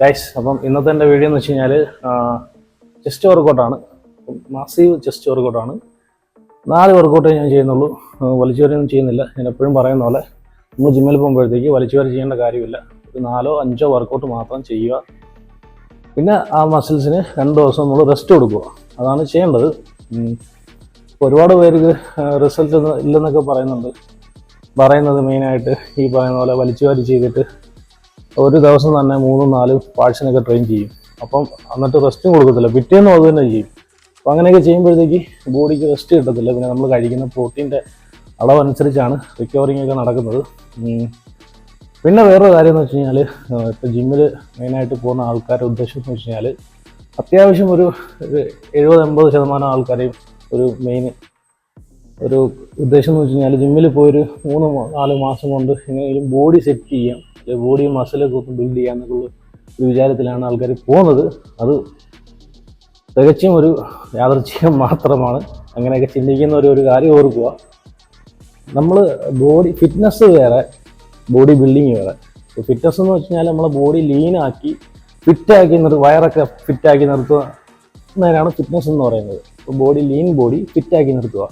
Guys അപ്പം ഇന്നത്തെ എന്റെ വീഡിയോ എന്ന് വെച്ച് കഴിഞ്ഞാൽ ചെസ്റ്റ് വർക്കൗട്ടാണ് മാസീവ് ചെസ്റ്റ് വർക്കൗട്ടാണ് നാല് വർക്കൗട്ടേ ഞാൻ ചെയ്യുന്നുള്ളൂ. വലിച്ചുവരൊന്നും ചെയ്യുന്നില്ല. ഞാൻ എപ്പോഴും പറയുന്ന പോലെ നമ്മൾ ജിമ്മിൽ പോകുമ്പോഴത്തേക്ക് വലിച്ചുവരെ ചെയ്യേണ്ട കാര്യമില്ല. ഒരു നാലോ അഞ്ചോ വർക്കൗട്ട് മാത്രം ചെയ്യുക. പിന്നെ ആ മസിൽസിന് രണ്ട് ദിവസം നമ്മൾ റെസ്റ്റ് കൊടുക്കുക. അതാണ് ചെയ്യേണ്ടത്. ഒരുപാട് പേർക്ക് റിസൾട്ട് ഇല്ലെന്നൊക്കെ പറയുന്നുണ്ട്. പറയുന്നത് മെയിനായിട്ട് ഈ പറയുന്ന പോലെ വലിച്ചുവാരി ചെയ്തിട്ട് ഒരു ദിവസം തന്നെ മൂന്നും നാലും പാഴ്സിനൊക്കെ ട്രെയിൻ ചെയ്യും. അപ്പം എന്നിട്ട് റെസ്റ്റും കൊടുക്കത്തില്ല. പിറ്റേന്നും അത് തന്നെ ചെയ്യും. അപ്പം അങ്ങനെയൊക്കെ ചെയ്യുമ്പോഴത്തേക്ക് ബോഡിക്ക് റെസ്റ്റ് കിട്ടത്തില്ല. പിന്നെ നമ്മൾ കഴിക്കുന്ന പ്രോട്ടീന്റെ അളവനുസരിച്ചാണ് റിക്കവറിങ് ഒക്കെ നടക്കുന്നത്. പിന്നെ വേറൊരു കാര്യം എന്ന് വെച്ച് കഴിഞ്ഞാൽ ഇപ്പോൾ ജിമ്മിൽ മെയിനായിട്ട് പോകുന്ന ആൾക്കാരുടെ ഉദ്ദേശം എന്ന് വെച്ച് കഴിഞ്ഞാൽ അത്യാവശ്യം ഒരു എഴുപത് എൺപത് ശതമാനം ആൾക്കാരെയും ഒരു മെയിൻ ഒരു ഉദ്ദേശം എന്ന് വെച്ച് കഴിഞ്ഞാൽ ജിമ്മിൽ പോയൊരു മൂന്ന് നാല് മാസം കൊണ്ട് എങ്ങനെയെങ്കിലും ബോഡി സെറ്റ് ചെയ്യാം. ബോഡി മസിലൊക്കെ ഒന്ന് ബിൽഡ് ചെയ്യാം എന്നുള്ള ഒരു വിചാരത്തിലാണ് ആൾക്കാർ പോകുന്നത്. അത് തികച്ചും ഒരു യാദർച്ഛികം മാത്രമാണ്. അങ്ങനെയൊക്കെ ചിന്തിക്കുന്ന ഒരു ഒരു കാര്യം ഓർക്കുക. നമ്മൾ ബോഡി ഫിറ്റ്നസ് വേറെ ബോഡി ബിൽഡിങ് വേറെ. ഫിറ്റ്നസ് എന്ന് വെച്ച് കഴിഞ്ഞാൽ നമ്മളെ ബോഡി ലീനാക്കി ഫിറ്റാക്കി നിർ വയറൊക്കെ ഫിറ്റാക്കി നിർത്തുന്നതിനാണ് ഫിറ്റ്നസ് എന്ന് പറയുന്നത്. ബോഡി ലീൻ ബോഡി ഫിറ്റാക്കി നിർത്തുക.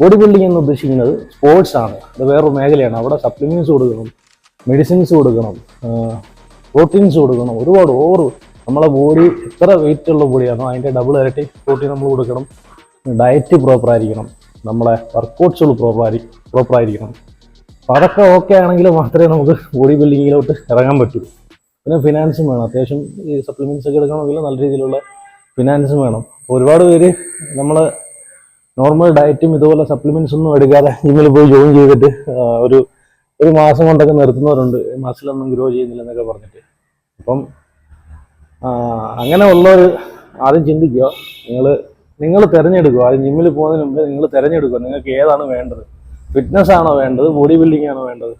ബോഡി ബിൽഡിംഗ് എന്ന് ഉദ്ദേശിക്കുന്നത് സ്പോർട്സ് ആണ്. അത് വേറൊരു മേഖലയാണ്. അവിടെ സപ്ലിമെന്റ്സ് കൊടുക്കണം മെഡിസിൻസ് കൊടുക്കണം. പ്രോട്ടീൻസ് കൊടുക്കണം. ഒരുപാട് ഓവർ നമ്മളെ ബോഡി എത്ര വെയിറ്റ് ഉള്ള ബോഡിയാണോ അതിന്റെ ഡബിൾ ഇരട്ടി പ്രോട്ടീൻ നമ്മൾ കൊടുക്കണം. ഡയറ്റ് പ്രോപ്പർ ആയിരിക്കണം. നമ്മളെ വർക്കൗട്ട്സുകൾ പ്രോപ്പർ പ്രോപ്പർ ആയിരിക്കണം. അപ്പോൾ അതൊക്കെ ഓക്കെ ആണെങ്കിൽ മാത്രമേ നമുക്ക് ബോഡി ബിൽഡിങ്ങിലോട്ട് ഇറങ്ങാൻ പറ്റൂ. പിന്നെ ഫിനാൻസും വേണം. അത്യാവശ്യം ഈ സപ്ലിമെന്റ്സ് ഒക്കെ എടുക്കണമെങ്കിൽ നല്ല രീതിയിലുള്ള ഫിനാൻസും വേണം. ഒരുപാട് പേര് നമ്മൾ നോർമൽ ഡയറ്റും ഇതുപോലെ സപ്ലിമെന്റ്സ് ഒന്നും എടുക്കാതെ ജിമ്മിൽ പോയി ജോയിൻ ചെയ്തിട്ട് ഒരു ഒരു മാസം കൊണ്ടൊക്കെ നിർത്തുന്നവരുണ്ട്. മസിലൊന്നും ഗ്രോ ചെയ്യുന്നില്ല എന്നൊക്കെ പറഞ്ഞിട്ട്. അപ്പം അങ്ങനെ ഉള്ളവർ ആദ്യം ചിന്തിക്കുക. നിങ്ങൾ നിങ്ങൾ തിരഞ്ഞെടുക്കുക. ആദ്യം ജിമ്മിൽ പോകുന്നതിന് മുമ്പ് നിങ്ങൾ തിരഞ്ഞെടുക്കുക. നിങ്ങൾക്ക് ഏതാണ് വേണ്ടത്? ഫിറ്റ്നസ് ആണോ വേണ്ടത്? ബോഡി ബിൽഡിംഗ് ആണോ വേണ്ടത്?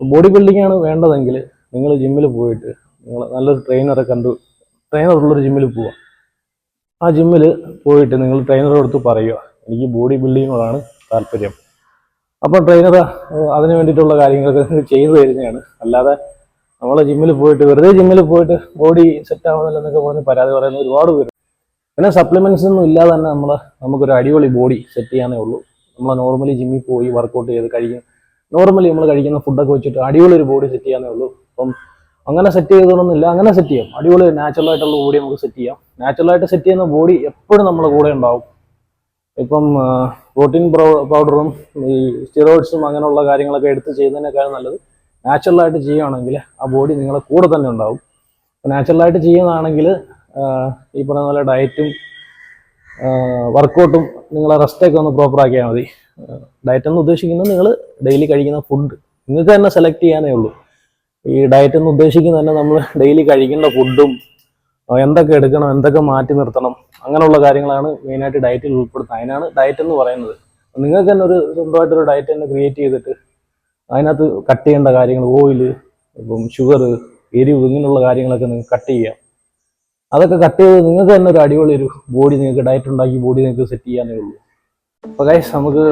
ബോഡി ബിൽഡിംഗ് ആണ് വേണ്ടതെങ്കിൽ നിങ്ങൾ ജിമ്മിൽ പോയിട്ട് നിങ്ങൾ നല്ലൊരു ട്രെയിനറെ കണ്ടു. ട്രെയിനർ ഉള്ളൊരു ജിമ്മിൽ പോവുക ആ ജിമ്മിൽ പോയിട്ട് നിങ്ങൾ ട്രെയിനറെ അടുത്ത് പറയുക. എനിക്ക് ബോഡി ബിൽഡിങ്ങിനോടാണ് താല്പര്യം. അപ്പോൾ ട്രെയിനർ അതിന് വേണ്ടിയിട്ടുള്ള കാര്യങ്ങളൊക്കെ ചെയ്തു തരുന്നതാണ്. അല്ലാതെ നമ്മൾ ജിമ്മിൽ പോയിട്ട് വെറുതെ ജിമ്മിൽ പോയിട്ട് ബോഡി സെറ്റ് ആവുന്നില്ല എന്നൊക്കെ പറഞ്ഞ് പരാതി പറയുന്ന ഒരുപാട് പേര് പിന്നെ സപ്ലിമെന്റ്സ് ഒന്നും ഇല്ലാതെ തന്നെ നമ്മൾ നമുക്കൊരു അടിപൊളി ബോഡി സെറ്റ് ചെയ്യാനേ ഉള്ളൂ. നമ്മൾ നോർമലി ജിമ്മിൽ പോയി വർക്കൗട്ട് ചെയ്ത് കഴിക്കും. നോർമലി നമ്മൾ കഴിക്കുന്ന ഫുഡൊക്കെ വെച്ചിട്ട് അടിപൊളി ഒരു ബോഡി സെറ്റ് ചെയ്യാനേ ഉള്ളൂ. അപ്പം അങ്ങനെ സെറ്റ് ചെയ്തോളൊന്നുമില്ല അങ്ങനെ സെറ്റ് ചെയ്യാം. അടിപൊളി നാച്ചുറൽ ആയിട്ടുള്ള ബോഡി നമുക്ക് സെറ്റ് ചെയ്യാം. നാച്ചുറൽ ആയിട്ട് സെറ്റ് ചെയ്യുന്ന ബോഡി എപ്പോഴും നമ്മുടെ കൂടെ ഉണ്ടാവും. ഇപ്പം പ്രോട്ടീൻ പൗഡറും ഈ സ്റ്റിറോയിഡ്സും അങ്ങനെയുള്ള കാര്യങ്ങളൊക്കെ എടുത്ത് ചെയ്യുന്നതിനേക്കാൾ നല്ലത് നാച്ചുറലായിട്ട് ചെയ്യുകയാണെങ്കിൽ ആ ബോഡി നിങ്ങളെ കൂടെ തന്നെ ഉണ്ടാവും. നാച്ചുറൽ ആയിട്ട് ചെയ്യുന്നതാണെങ്കിൽ ഈ പറയുന്ന പോലെ ഡയറ്റും വർക്കൗട്ടും നിങ്ങളെ റെസ്റ്റൊക്കെ ഒന്ന് പ്രോപ്പർ ആക്കിയാൽ മതി. ഡയറ്റ് എന്ന് ഉദ്ദേശിക്കുന്നത് നിങ്ങൾ ഡെയിലി കഴിക്കുന്ന ഫുഡ് നിങ്ങൾക്ക് തന്നെ സെലക്ട് ചെയ്യാനേ ഉള്ളൂ. ഈ ഡയറ്റ് എന്ന് ഉദ്ദേശിക്കുന്നത് തന്നെ നമ്മൾ ഡെയിലി കഴിക്കേണ്ട ഫുഡും എന്തൊക്കെ എടുക്കണം എന്തൊക്കെ മാറ്റി നിർത്തണം അങ്ങനെയുള്ള കാര്യങ്ങളാണ് മെയിനായിട്ട് ഡയറ്റിൽ ഉൾപ്പെടുത്തുന്നത്. അതിനാണ് ഡയറ്റ് എന്ന് പറയുന്നത്. നിങ്ങൾക്ക് തന്നെ ഒരു സ്വന്തമായിട്ടൊരു ഡയറ്റ് തന്നെ ക്രിയേറ്റ് ചെയ്തിട്ട് അതിനകത്ത് കട്ട് ചെയ്യേണ്ട കാര്യങ്ങൾ ഓയിൽ ഇപ്പം ഷുഗർ എരിവ് ഇങ്ങനെയുള്ള കാര്യങ്ങളൊക്കെ നിങ്ങൾക്ക് കട്ട് ചെയ്യാം. അതൊക്കെ കട്ട് ചെയ്ത് നിങ്ങൾക്ക് തന്നെ ഒരു അടിപൊളി ഒരു ബോഡി നിങ്ങൾക്ക് ഡയറ്റ് ഉണ്ടാക്കി ബോഡി നിങ്ങൾക്ക് സെറ്റ് ചെയ്യാനേ ഉള്ളൂ. അപ്പോൾ ഗൈസ് നമുക്ക്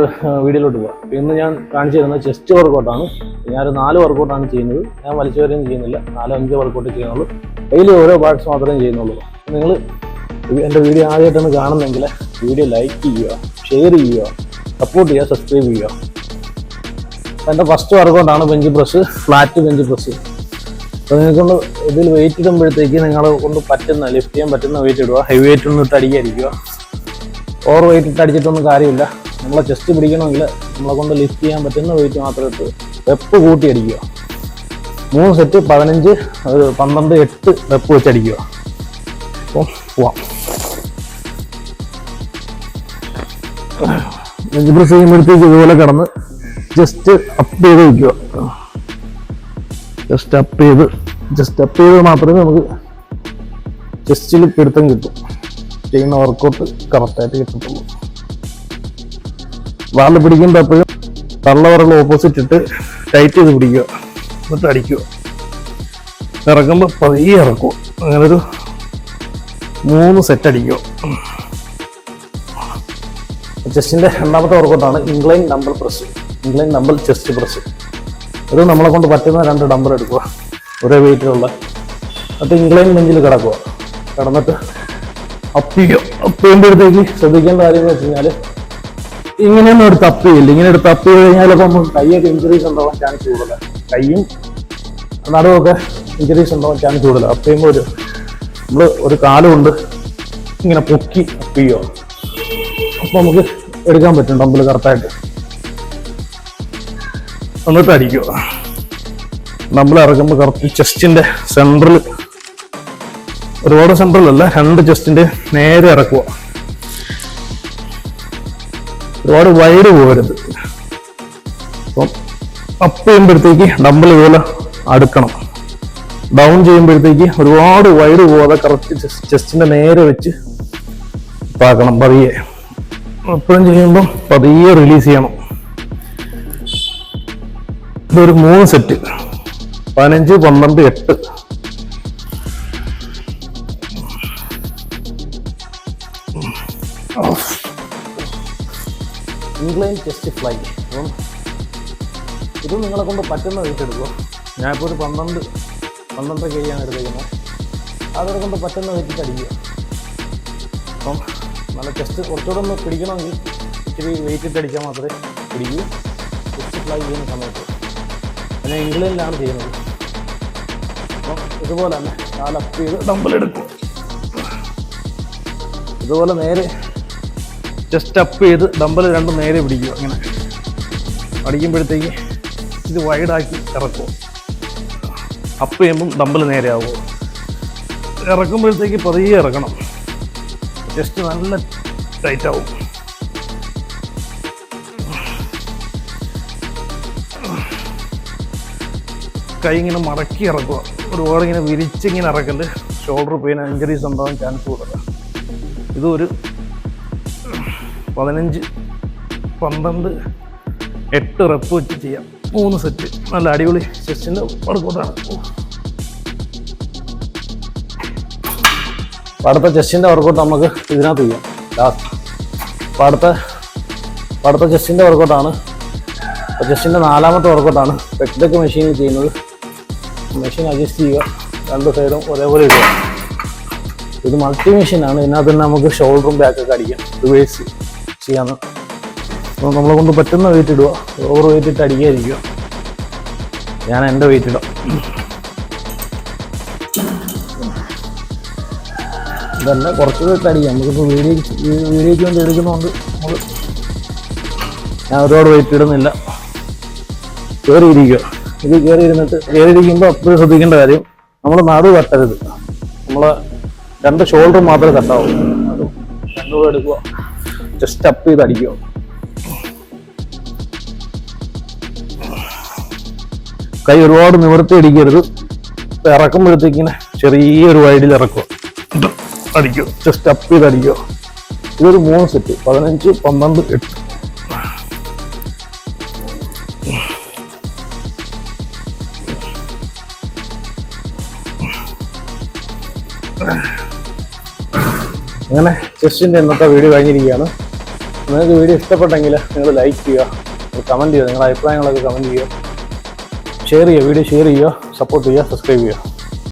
വീഡിയോയിലോട്ട് പോകാം ഇന്ന് ഞാൻ കാണിച്ചു തരുന്നത് ചെസ്റ്റ് വർക്കൗട്ടാണ് ഞാനൊരു നാല് വർക്കൗട്ടാണ് ചെയ്യുന്നത്. ഞാൻ വലിച്ചു വരെയും ചെയ്യുന്നില്ല. നാലോ അഞ്ചോ വർക്കൗട്ട് ചെയ്യുന്നുള്ളൂ. ഡെയിലി ഓരോ പാർട്സ് മാത്രമേ ചെയ്യുന്നുള്ളൂ. നിങ്ങൾ എന്റെ വീഡിയോ ആദ്യമായിട്ടാണ് കാണുന്നെങ്കിൽ വീഡിയോ ലൈക്ക് ചെയ്യുക ഷെയർ ചെയ്യുക സപ്പോർട്ട് ചെയ്യുക സബ്സ്ക്രൈബ് ചെയ്യുക. എന്റെ first വർക്കൗട്ടാണ് bench press flat bench press അപ്പോൾ നിങ്ങൾക്കൊണ്ട് ഇതിൽ വെയിറ്റ് ഇടുമ്പോഴത്തേക്ക് നിങ്ങളെ കൊണ്ട് പറ്റുന്ന ലിഫ്റ്റ് ചെയ്യാൻ പറ്റുന്ന വെയിറ്റ് ഇടുക. ഹെവി വെയിറ്റ് ഒന്നും ഇട്ട് അടിക്കാതിരിക്കുക. ഓവർ വെയിറ്റ് ഇട്ട് അടിച്ചിട്ടൊന്നും കാര്യമില്ല. നമ്മളെ ചെസ്റ്റ് പിടിക്കണമെങ്കിൽ നമ്മളെ കൊണ്ട് ലിഫ്റ്റ് ചെയ്യാൻ പറ്റുന്ന വെയിറ്റ് മാത്രം ഇട്ട്. വെപ്പ് കൂട്ടി അടിക്കുക. മൂന്ന് സെറ്റ് പതിനഞ്ച് ഒരു പന്ത്രണ്ട് എട്ട് വെപ്പ് വെച്ച് അപ്പോൾ പോവാം. നെഞ്ച് ചെയ്യുമ്പോഴത്തേക്ക് ഇതുപോലെ കിടന്ന് ജസ്റ്റ് അപ്പ് ചെയ്ത് വയ്ക്കുക ജസ്റ്റ് അപ്പ് ചെയ്ത് ജസ്റ്റ് അപ്പ് ചെയ്ത് മാത്രമേ നമുക്ക് ചെസ്റ്റിൽ പിടുത്തം കിട്ടും. ചെയ്യുന്ന വർക്കൗട്ട് കറക്റ്റായിട്ട് കിട്ടത്തുള്ളൂ. വാൾ പിടിക്കുമ്പോൾ എപ്പോഴും തള്ളവറുകൾ ഓപ്പോസിറ്റ് ഇട്ട് ടൈറ്റ് ചെയ്ത് പിടിക്കുക. എന്നിട്ട് അടിക്കുക. ഇറക്കുമ്പോൾ പതിയെ ഇറക്കും. അങ്ങനെ ഒരു മൂന്ന് സെറ്റ് അടിക്കുക ചെസ്റ്റിന്റെ രണ്ടാമത്തെ വർക്കൗട്ടാണ് incline dumbbell press incline dumbbell chest press ഇത് നമ്മളെ കൊണ്ട് പറ്റുന്ന രണ്ട് ഡംബൽ എടുക്കുക. ഒരേ വെയിറ്റിലുള്ള അത് ഇംഗ്ലൈൻ ബെഞ്ചിൽ കിടക്കുക. കിടന്നിട്ട് അപ്പിയോ അപ്പിയുമ്പോഴത്തേക്ക് ശ്രദ്ധിക്കേണ്ട കാര്യം എന്ന് വെച്ച് കഴിഞ്ഞാൽ ഇങ്ങനെയൊന്നും എടുത്ത് അപ്പ് ചെയ്യില്ല ഇങ്ങനെ എടുത്ത് അപ്പ് ചെയ്ത് കഴിഞ്ഞാൽ അപ്പൊ നമുക്ക് കൈയൊക്കെ ഇഞ്ചുറീസ് ഉണ്ടാവാൻ ചാൻസ് കൂടുതലാണ് കൈയും നടുവൊക്കെ ഇഞ്ചുറീസ് ഉണ്ടാവാൻ ചാൻസ് കൂടുതലാണ് അപ്പ് ചെയ്യുമ്പോൾ ഒരു നമ്മൾ ഒരു കാലം കൊണ്ട് ഇങ്ങനെ പൊക്കി അപ്പ് ചെയ്യുക അപ്പോൾ നമുക്ക് എടുക്കാൻ പറ്റും ഡമ്പിൾ കറക്റ്റായിട്ട് എന്നിട്ട് അടിക്കുക. നമ്മൾ ഇറക്കുമ്പോൾ കറക്റ്റ് ചെസ്റ്റിന്റെ സെൻട്രൽ ഒരുപാട് സെൻട്രലല്ല രണ്ട് ചെസ്റ്റിന്റെ നേരെ ഇറക്കുക. ഒരുപാട് വൈഡ് പോകരുത്. അപ്പം അപ്പ് ചെയ്യുമ്പോഴത്തേക്ക് ഡമ്പിൾ ഇതുപോലെ അടുക്കണം. ഡൗൺ ചെയ്യുമ്പോഴത്തേക്ക് ഒരുപാട് വൈഡ് പോകാതെ കറക്റ്റ് ചെസ്റ്റിന്റെ നേരെ വെച്ച് പാക്കണം പതിയെ. എപ്പോഴും ചെയ്യുമ്പം പതിയെ റിലീസ് ചെയ്യണം. ഇതൊരു മൂന്ന് സെറ്റ് പതിനഞ്ച് പന്ത്രണ്ട് എട്ട്. Incline chest fly. അപ്പം ഇത് നിങ്ങളെ കൊണ്ട് പറ്റുന്ന വെയിറ്റ് എടുക്കുക ഞാനിപ്പോൾ ഒരു പന്ത്രണ്ട് പന്ത്രണ്ട് കെ ആണ് എടുത്തേക്കുന്നത്. അതിനെ കൊണ്ട് പറ്റുന്ന വെയിറ്റ് അടിക്കുക. അപ്പം നല്ല ചെസ്റ്റ് കുറച്ചുകൂടെ ഒന്ന് പിടിക്കണമെങ്കിൽ ഇച്ചിരി വെയിറ്റ് ഇട്ട് അടിച്ചാൽ മാത്രമേ പിടിക്കൂ. ചെസ്റ്റ് ഫ്ലൈ ചെയ്യുന്ന സമയത്ത്. പിന്നെ ഇംഗ്ലണ്ടിലാണ് ചെയ്യുന്നത്. അപ്പം ഇതുപോലെ തന്നെ കാലപ്പ് ചെയ്ത് ഡമ്പലെടുക്കും ഇതുപോലെ നേരെ ജസ്റ്റ് അപ്പ് ചെയ്ത് ഡമ്പൽ രണ്ടും നേരെ പിടിക്കുക അങ്ങനെ. അടിക്കുമ്പോഴത്തേക്ക് ഇത് വൈഡാക്കി ഇറക്കും അപ്പ് ചെയ്യുമ്പം ഡമ്പൽ നേരെ ആവുക. ഇറക്കുമ്പോഴത്തേക്ക് പതിയെ ഇറക്കണം. ജസ്റ്റ് നല്ല ടൈറ്റ് ആവും. കൈ ഇങ്ങനെ മടക്കി ഇറക്കുക. ഒരുപാട് ഇങ്ങനെ വിരിച്ചിങ്ങനെ ഇറക്കൽ. ഷോൾഡർ പെയിൻ ഇഞ്ചറീസ് ഉണ്ടാകാൻ ചാൻസ് കൂടുതലാണ് ഇതൊരു പതിനഞ്ച് പന്ത്രണ്ട് എട്ട് റെപ്പ് വെച്ച് ചെയ്യാം. മൂന്ന് സെറ്റ് നല്ല അടിപൊളി ചെസ്റ്റിന്റെ വർക്കൗട്ടാണ് പടുത്ത അടുത്ത ചെസ്റ്റിന്റെ വർക്കൗട്ട് നമുക്ക് ഇതിനകത്ത് ചെയ്യാം. ലാസ്റ്റ് അപ്പോൾ അടുത്ത അടുത്ത ചെസ്റ്റിന്റെ വർക്കൗട്ടാണ് ചെസ്റ്റിന്റെ നാലാമത്തെ വർക്കൗട്ടാണ് പെക്ഡക്ക് മെഷീനിൽ ചെയ്യുന്നത്. മെഷീൻ അഡ്ജസ്റ്റ് ചെയ്യുക. രണ്ട് സൈഡും ഒരേപോലെ ഇടുക. ഇത് മൾട്ടി മെഷീനാണ് ഇതിനകത്ത് തന്നെ നമുക്ക് ഷോൾഡറും ബാക്കൊക്കെ അടിക്കാം. റിവേഴ്സ് ചെയ്യാന്ന്. അപ്പോൾ നമ്മളെ കൊണ്ട് പറ്റുന്ന വെയിറ്റ് ഇടുക ഓവർ വെയിറ്റ് ഇട്ട് അടിക്കാതിരിക്കുക ഞാൻ എന്റെ വെയിറ്റ് ഇടാം. ഇതല്ല കുറച്ച് വെയിറ്റ് അടിക്കാം. നമുക്കിപ്പോൾ വീഡിയോ വീഡിയോയ്ക്ക് വേണ്ടി എടുക്കുന്നതുകൊണ്ട് നമ്മൾ ഞാൻ ഒരുപാട് വെയിറ്റ് ഇടുന്നില്ല. കയറിയിരിക്കുക ഇത് കയറിയിരുന്നിട്ട് കയറിയിരിക്കുമ്പോൾ അപ്പോഴും ശ്രദ്ധിക്കേണ്ട കാര്യം നമ്മൾ നടു തട്ടരുത്. നമ്മളെ രണ്ട് ഷോൾഡർ മാത്രമേ തട്ടാവൂ. രണ്ടുകൂടെ എടുക്കുക ജസ്റ്റ് അപ്പ് ചെയ്ത് അടിക്കുക കൈ ഒരുപാട് നിവർത്തി അടിക്കരുത്. ഇറക്കുമ്പോഴത്തേക്കിങ്ങനെ ചെറിയൊരു വൈഡിൽ ഇറക്കുക. അടിക്കുക. ജസ്റ്റ് അപ്പ് ചെയ്ത് അടിക്കുക ഇതൊരു മൂന്ന് സെറ്റ് പതിനഞ്ച് പന്ത്രണ്ട് എട്ട്. അങ്ങനെ ചെസ്റ്റിന്റെ ഇന്നത്തെ വീഡിയോ കഴിഞ്ഞിരിക്കുകയാണ്. നിങ്ങൾക്ക് വീഡിയോ ഇഷ്ടപ്പെട്ടെങ്കിൽ നിങ്ങൾ ലൈക്ക് ചെയ്യുക കമന്റ് ചെയ്യുക നിങ്ങളുടെ അഭിപ്രായങ്ങളൊക്കെ കമന്റ് ചെയ്യുക ഷെയർ ചെയ്യുക വീഡിയോ ഷെയർ ചെയ്യുക സപ്പോർട്ട് ചെയ്യുക സബ്സ്ക്രൈബ് ചെയ്യുക.